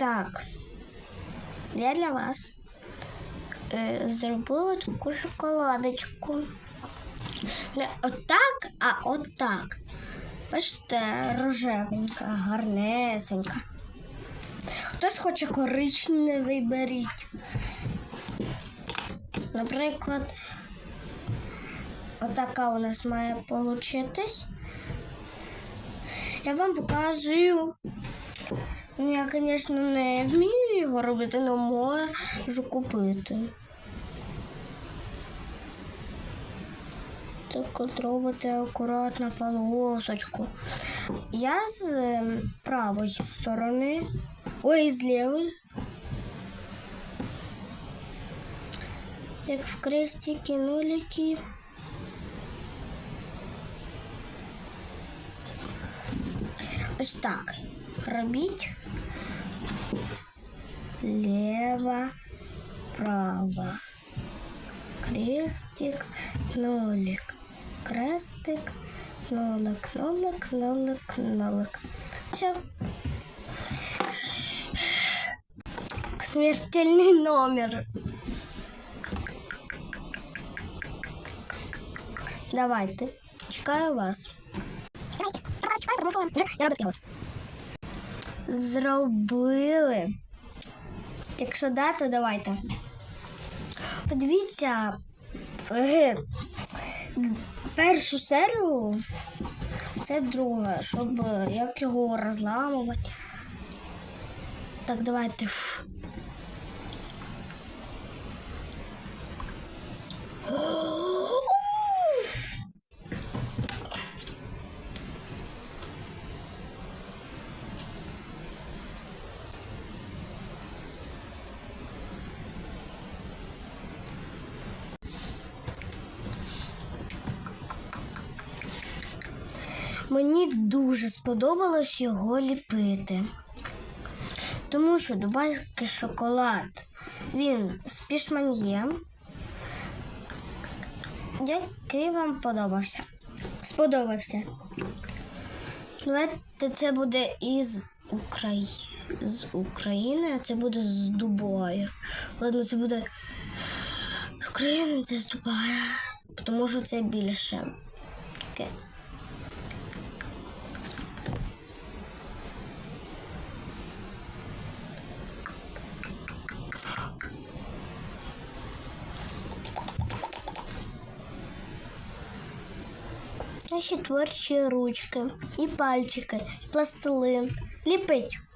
Так. Я для вас е, зробила таку шоколадочку. Не отак, а отак. Бачите, рожевенька, гарнесенька. Хтось хоче коричневий беріть. Наприклад, отака у нас має получитись. Я вам показую. Ну, Я, звісно, не вмію його робити, але можу купити. Так от робите акуратно полосочку. Я з ем, правої сторони, ой, з лівої. Як в крестики, нулики. Ось так. Робіть. Лево, право. Крестик, нолик. Крестик, нолик, нолик, нолик, нолик. Все. Смертельный номер. Давайте. Чекаю вас. Я роблю голос. Зробили. Якщо да, то давайте. Подивіться е, першу серію. Це друга, щоб як його розламувати. Так, давайте. Фу. Мені дуже сподобалось його ліпити. Тому що дубайський шоколад він з пішман'єм, який вам подобався. Сподобався. Давайте це буде із України. З України, а це буде з Дубаю. Ладно, це буде з України, це з Дубаю. Тому що це більше. Таке. Наші творчі ручки, і пальчики, пластилин. Ліпить.